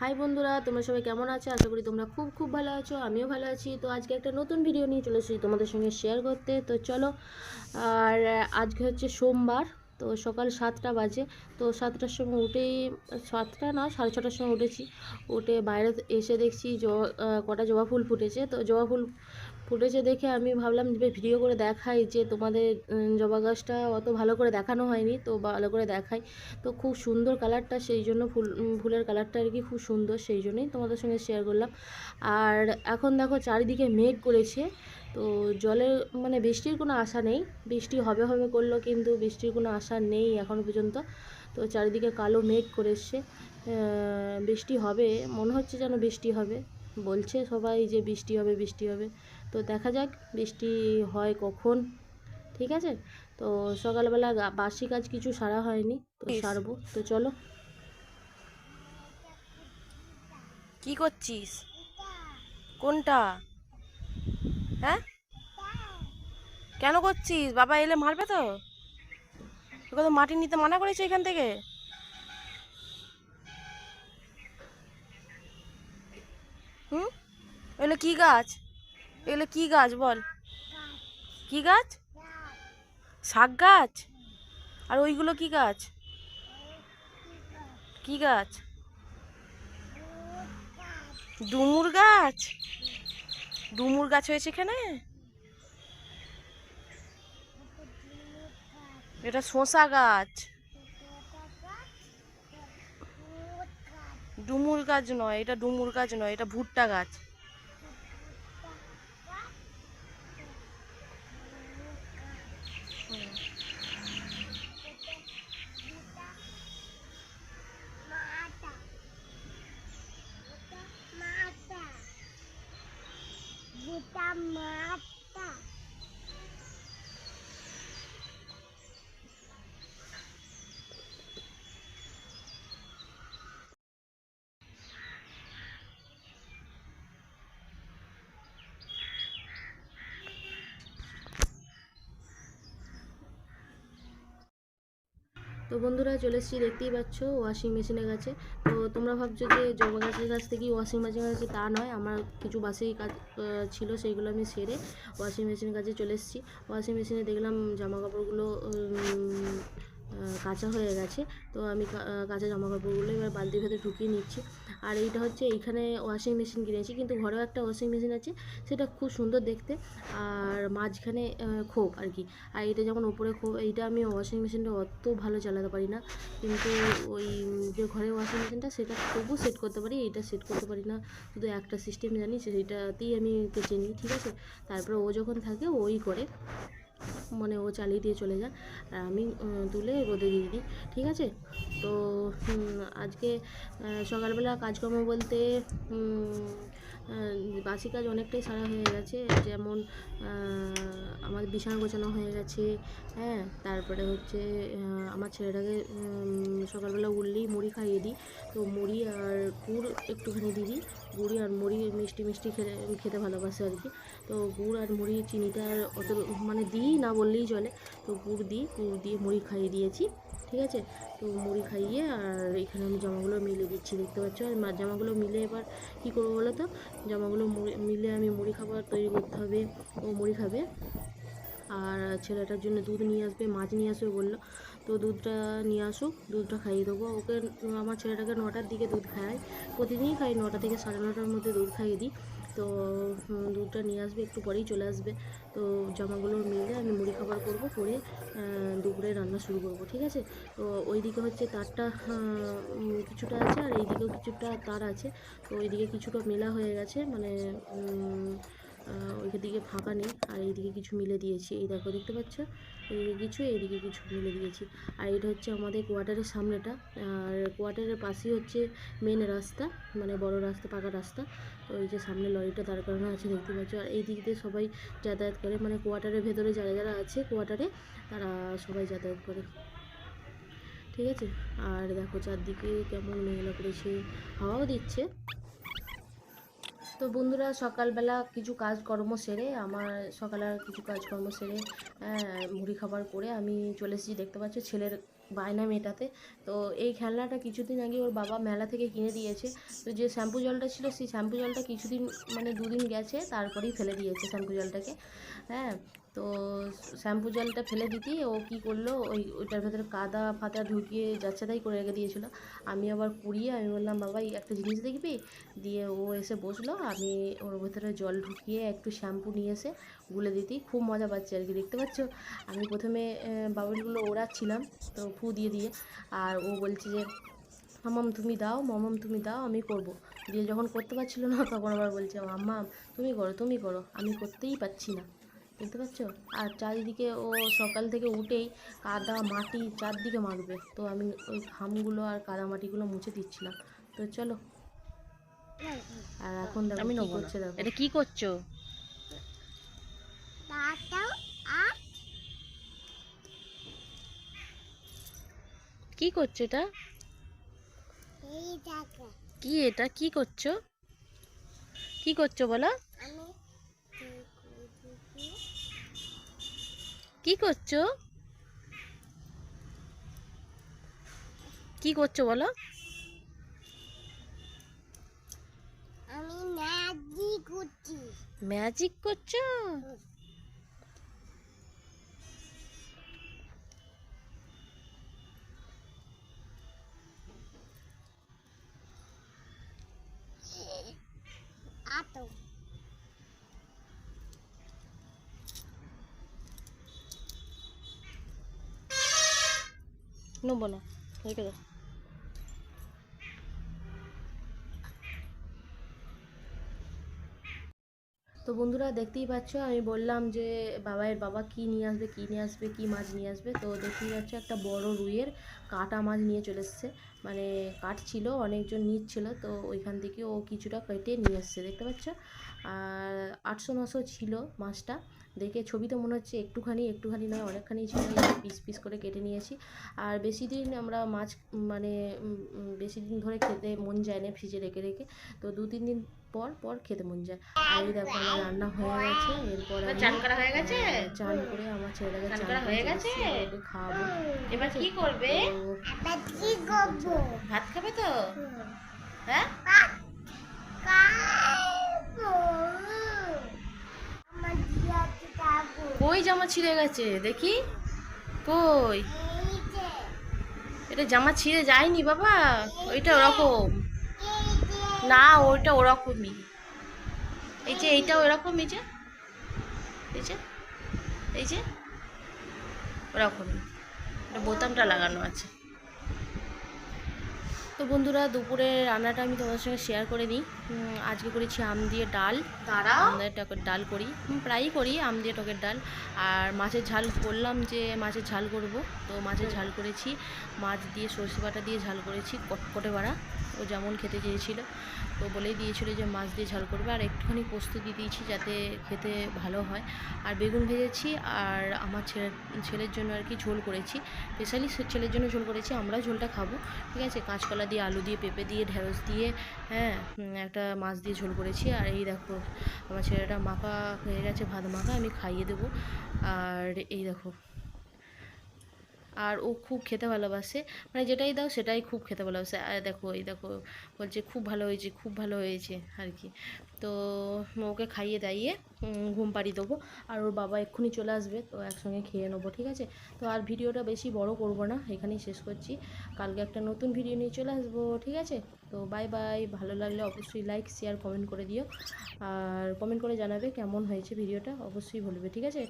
High বন্ধুরা, তোমরা সবাই কেমন আছো? আশা করি তোমরা খুব খুব ভালো আছো, আমিও ভালো আছি। তো আজকে একটা নতুন ভিডিও নিয়ে চলে এসেছি তোমাদের সঙ্গে শেয়ার করতে। তো চলো, আর আজকে হচ্ছে সোমবার, তো সকাল সাতটা বাজে। তো সাতটার সময় উঠেই, সাতটা না, সাড়ে ছটার সময় উঠেছি। উঠে বাইরে এসে দেখছি কটা জবা ফুল ফুটেছে। তো জবা ফুল ফুটেছে দেখে আমি ভাবলাম যে ভিডিও করে দেখাই যে, তোমাদের জবা গাছটা অত ভালো করে দেখানো হয়নি, তো ভালো করে দেখাই। তো খুব সুন্দর কালারটা সেই জন্য ফুল ফুলের কালারটা আর কি খুব সুন্দর, সেই জন্যই তোমাদের সঙ্গে শেয়ার করলাম। আর এখন দেখো চারিদিকে মেঘ করেছে, তো জলের মানে বৃষ্টির কোনো আশা নেই। বৃষ্টি হবে হবে করল, কিন্তু বৃষ্টির কোনো আশা নেই এখনও পর্যন্ত। তো চারিদিকে কালো মেঘ করে বৃষ্টি হবে, মনে হচ্ছে যেন বৃষ্টি হবে। বলছে সবাই যে, বৃষ্টি হবে বৃষ্টি হবে। তো দেখা যাক বৃষ্টি হয় কখন ঠিক আছে? তো সকালবেলা বাসি কাজ কিছু সারা হয়নি তো সারবো তো চলো। কি করছিস? কোনটা? হ্যাঁ? কেন করছিস? বাবা এলে মারবে তো? তোকে তো মাটি নিতে মানা করেছে এখান থেকে। হুম? এগুলো কি গাছ? এগুলো কি গাছ বল? কি গাছ? শাক গাছ? আর ওইগুলো কি গাছ? কি গাছ? ডুমুর গাছ? ডুমুর গাছ হয়েছে এখানে? এটা শসা গাছ। ডুমুর গাছ নয়, এটা ডুমুর গাছ নয়, এটা ভুট্টা গাছ। mập. তো বন্ধুরা চলে এসেছি, দেখতেই পাচ্ছ ওয়াশিং মেশিনের কাছে তো তোমরা ভাবছ যে জবা গাছের কাছ থেকেই ওয়াশিং মেশিনের কাছে? তা নয়, আমার কিছু বাসি কাজ ছিল, সেইগুলো আমি সেরে ওয়াশিং মেশিনের কাছে চলে এসেছি। ওয়াশিং মেশিনে দেখলাম জামা কাপড়গুলো কাঁচা হয়ে গেছে। তো আমি কাঁচা জামা কাপড়গুলো এবার বালতির ভেতরে ঢুকিয়ে নিচ্ছি। আর এইটা হচ্ছে এইখানে ওয়াশিং মেশিন কিনেছি, কিন্তু ঘরেও একটা ওয়াশিং মেশিন আছে, সেটা খুব সুন্দর দেখতে। আর মাঝখানে খোপ আর কি। আর এটা যখন ওপরে খোপ, এইটা আমি ওয়াশিং মেশিনটা অত ভালো চালাতে পারি না। কিন্তু ওই যে ঘরের ওয়াশিং মেশিনটা সেটা তবু সেট করতে পারি, এইটা সেট করতে পারি না। শুধু একটা সিস্টেম জানি সেইটাতেই আমি কেচে নিই, ঠিক আছে? তারপরে ও যখন থাকে, ওই করে। মানে ও চালিয়ে দিয়ে চলে যায়। আর আমি তুলে রোদে দিয়ে দিই, ঠিক আছে? তো আজকে সকালবেলা কাজকর্ম বলতে বাসি কাজ অনেকটাই সারা হয়ে গেছে। যেমন আমার বিছানা গোছানো হয়ে গেছে হ্যাঁ? তারপরে হচ্ছে আমার ছেলেটাকে সকালবেলা উঠলেই মুড়ি খাইয়ে দিই। তো মুড়ি আর গুড় একটুখানি দিই। গুড়ি আর মুড়ি মিষ্টি মিষ্টি খেতে খেতে ভালোবাসে আর কি। তো গুড় আর মুড়ি চিনিটা আর অত মানে দিই না বললেই চলে। তো গুড় দিই, গুড় দিয়ে মুড়ি খাইয়ে দিয়েছি। ঠিক আছে? তো মুড়ি খাইয়ে আর এখানে আমি জামাগুলো মিলে দিচ্ছি, দেখতে পাচ্ছ? আর জামাগুলো মিলে এবার কী করব বলো তো? জামাগুলো মিলে আমি মুড়ি খাবার তৈরি করতে হবে। ও মুড়ি খাবে। আর ছেলেটার জন্য দুধ নিয়ে আসবে, মাছ নিয়ে আসবে বলল। তো দুধটা নিয়ে আসুক, দুধটা খাইয়ে দেবো। ওকে, আমার ছেলেটাকে নটার দিকে দুধ খাই প্রতিদিনই খাই, নটা থেকে সাড়ে নটার মধ্যে দুধ খাইয়ে দিই। তো দুধটা নিয়ে আসবে, একটু পরেই চলে আসবে। তো জামাগুলো মিলে আমি মুড়ি খাবার করব করে দুপুরে রান্না শুরু করব, ঠিক আছে? তো ওইদিকে হচ্ছে তারটা কিছুটা আছে আর এইদিকেও কিছুটা তার আছে। তো ওইদিকে কিছুটা মেলা হয়ে গেছে মানে আহ, ওইদিকে ফাঁকা নেই। আর এইদিকে কিছু মিলে দিয়েছি। এই দেখো দেখতে পাচ্ছ? এইদিকে কিছু এইদিকে কিছু মিলে দিয়েছি। আর এটা হচ্ছে আমাদের কোয়ার্টারের সামনেটা। আর কোয়ার্টারের পাশেই হচ্ছে মেন রাস্তা মানে বড় রাস্তা পাকা রাস্তা। ওই যে সামনে লরিটা দাঁড় করানো আছে দেখতে পাচ্ছ? আর এই দিক দিয়ে সবাই যাতায়াত করে। মানে কোয়ার্টারের ভেতরে যারা যারা আছে কোয়ার্টারে তারা সবাই যাতায়াত করে। ঠিক আছে? আর দেখো চারদিকে কেমন মেঘলা করেছে হাওয়াও দিচ্ছে। তো বন্ধুরা সকালবেলা কিছু কাজকর্ম সেরে আমার সকালে কিছু কাজকর্ম সেরে হ্যাঁ, মুড়ি খাবার করে আমি চলে এসেছি দেখতে পাচ্ছ ছেলের বায়না মেটাতে তো এই খেলনাটা কিছুদিন আগে ওর বাবা মেলা থেকে কিনে দিয়েছে। তো যে শ্যাম্পু জলটা ছিল সেই শ্যাম্পু জলটা কিছুদিন মানে দুদিন গেছে তারপরেই ফেলে দিয়েছে শ্যাম্পু জলটাকে। হ্যাঁ তো শ্যাম্পু জলটা ফেলে দিতেই ও কী করল, ওই ওইটার ভেতরে কাদা ফাদা ঢুকিয়ে যাচ্ছে তাই করে রেখে দিয়েছিল। আমি আবার কুড়িয়ে আমি বললাম বাবা একটা জিনিস দেখবি? দিয়ে ও এসে বসল, আমি ওর ভেতরে জল ঢুকিয়ে একটু শ্যাম্পু নিয়ে এসে গুলে দিতেই খুব মজা পাচ্ছে আর কি, দেখতে পাচ্ছ? আমি প্রথমে বাবুলগুলো ওড়াচ্ছিলাম, তো ফু দিয়ে দিয়ে, আর ও বলছে যে, মামাম, তুমি দাও, মামাম, তুমি দাও, আমি করব। দিয়ে যখন করতে পারছিল না, তখন আবার বলছে মাম্মাম তুমি করো তুমি করো, আমি করতেই পারছি না। বুঝতে পারছ আর চারিদিকে ও সকাল থেকে উঠেই কাদা মাটি চারদিকে মারবে। তো আমি ওই ঘামগুলো আর কাদা মাটিগুলো মুছে দিচ্ছিলাম। তো চলো। আর এখন দেখো আমি কি করছে দেখো। এটা কি করছ? কি করছ এটা? কি এটা? কি করছ? কি করছ বলো? কি করছ? কি করছ বলো? আমি ম্যাজিক করছি। ম্যাজিক করছ? না। রেখে দাও তো বন্ধুরা দেখতেই পাচ্ছ, আমি বললাম যে বাবাইয়ের বাবা কি নিয়ে আসবে, কি নিয়ে আসবে, কি মাছ নিয়ে আসবে। তো দেখতেই পাচ্ছ একটা বড় রুইয়ের কাটা মাছ নিয়ে চলে এসছে। মানে কাটছিল, অনেকজন নিচ্ছিল, তো ওইখান থেকে ও কিছুটা কেটে নিয়ে এসছে, দেখতে পাচ্ছ? আর আটশো নশো ছিল মাছটা। দেখে ছবিতে মনে হচ্ছে একটুখানি একটুখানি নয় অনেকখানি ছিল পিস পিস করে কেটে নিয়েছি। আর বেশি দিন আমরা মাছ মানে বেশি দিন ধরে খেতে মন যায় না ফ্রিজে রেখে রেখে। তো দু তিন দিন পর পর খেতে মন যায়। আর এই দেখো আমার রান্না হয়ে গেছে এরপর আমি চান করা হয়ে গেছে? হ্যাঁ, চান করে আমার ছেলেটাকে চান করা হয়ে গেছে? ওকে খাওয়াবো। এবার কি করবে? তো কি করব ভাত খাবে তো? হ্যাঁ? খাব। আমার কই জামা ছিঁড়ে গেছে? দেখি। কই? এটা জামা ছিঁড়ে যায়নি বাবা। ওইটা ওরকম। না, ওইটা ওরকমই। এই যে, এইটা ওরকম এই যে। এই যে এই যে। ওরকমই। বোতামটা লাগানো আছে। তো বন্ধুরা দুপুরে রান্নাটা আমি তোমাদের সঙ্গে শেয়ার করে নিই। আজকে করেছি আম দিয়ে ডাল। তারা আম দিয়ে টকের ডাল করি। প্রায়ই করি আম দিয়ে টকের ডাল। আর মাছের ঝাল বললাম যে মাছের ঝাল করব। তো মাছের ঝাল করেছি। মাছ দিয়ে সর্ষে বাটা দিয়ে ঝাল করেছি কটকটে বাড়া। ও যেমন খেতে চেয়েছিল, তো বলেই দিয়েছিল যে মাছ দিয়ে ঝাল করবে। আর একটুখানি পোস্ত দিয়ে দিয়েছি যাতে খেতে ভালো হয়। আর বেগুন ভেজেছি আর আমার ছেলে ছেলের জন্য আর কি ঝোল করেছি। স্পেশালি ছেলের জন্য ঝোল করেছি, আমরাও ঝোলটা খাব, ঠিক আছে? কাঁচকলা দিয়ে, আলু দিয়ে, পেঁপে দিয়ে, ঢেঁড়স দিয়ে হ্যাঁ একটা মাছ দিয়ে ঝোল করেছি। আর এই দেখো, আমার ছেলেটা মাখা হয়ে গেছে, ভাত মাখা, আমি খাইয়ে দেবো। আর এই দেখো আর ও খুব খেতে ভালোবাসে। মানে যেটাই দাও সেটাই খুব খেতে ভালোবাসে। আর দেখো, এই দেখো, বলছে খুব ভালো হয়েছে, খুব ভালো হয়েছে আর কি। তো ওকে খাইয়ে দাইয়ে ঘুম পাড়িয়ে দেবো। আর ওর বাবা এক্ষুনি চলে আসবে, তো একসঙ্গে খেয়ে নেব, ঠিক আছে? তো আর ভিডিওটা বেশি বড় করব না, এখানেই শেষ করছি। কালকে একটা নতুন ভিডিও নিয়ে চলে আসব, ঠিক আছে? তো বাই বাই, ভালো লাগলে অবশ্যই লাইক শেয়ার কমেন্ট করে দিও। আর কমেন্ট করে জানাবে কেমন হয়েছে ভিডিওটা, অবশ্যই বলবে, ঠিক আছে?